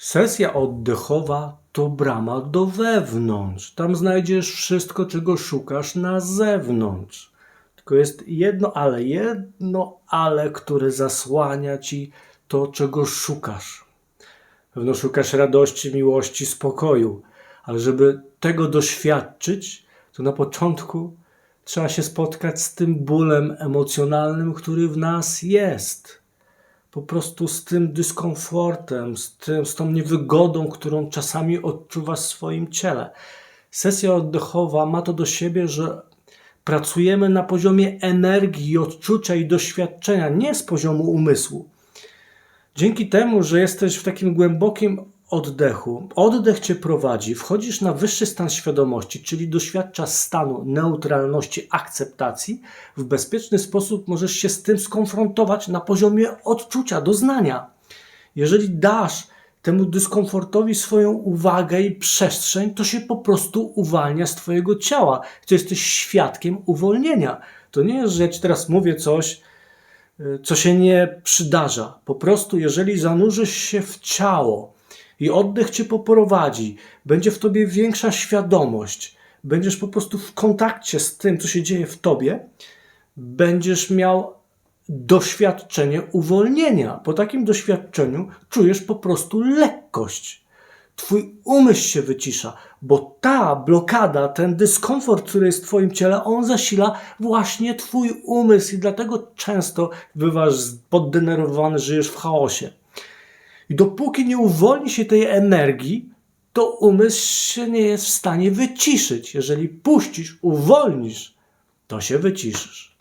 Sesja oddechowa to brama do wewnątrz. Tam znajdziesz wszystko, czego szukasz na zewnątrz. Tylko jest jedno ale, jedno ale, które zasłania ci to, czego szukasz. Pewno szukasz radości, miłości, spokoju, ale żeby tego doświadczyć, to na początku trzeba się spotkać z tym bólem emocjonalnym, który w nas jest po prostu z tym dyskomfortem, z, tym, z tą niewygodą, którą czasami odczuwasz w swoim ciele. Sesja oddechowa ma to do siebie, że pracujemy na poziomie energii, odczucia i doświadczenia, nie z poziomu umysłu. Dzięki temu, że jesteś w takim głębokim oddechu, oddech cię prowadzi, wchodzisz na wyższy stan świadomości, czyli doświadczasz stanu neutralności, akceptacji, w bezpieczny sposób możesz się z tym skonfrontować na poziomie odczucia, doznania. Jeżeli dasz temu dyskomfortowi swoją uwagę i przestrzeń, to się po prostu uwalnia z Twojego ciała. To jesteś świadkiem uwolnienia. To nie jest, że ja Ci teraz mówię coś, co się nie przydarza. Po prostu, jeżeli zanurzysz się w ciało i oddech cię poprowadzi, będzie w tobie większa świadomość, będziesz po prostu w kontakcie z tym, co się dzieje w tobie, będziesz miał doświadczenie uwolnienia. Po takim doświadczeniu czujesz po prostu lekkość. Twój umysł się wycisza, bo ta blokada, ten dyskomfort, który jest w Twoim ciele, on zasila właśnie Twój umysł i dlatego często bywasz poddenerwowany, żyjesz w chaosie. I dopóki nie uwolni się tej energii, to umysł się nie jest w stanie wyciszyć. Jeżeli puścisz, uwolnisz, to się wyciszysz.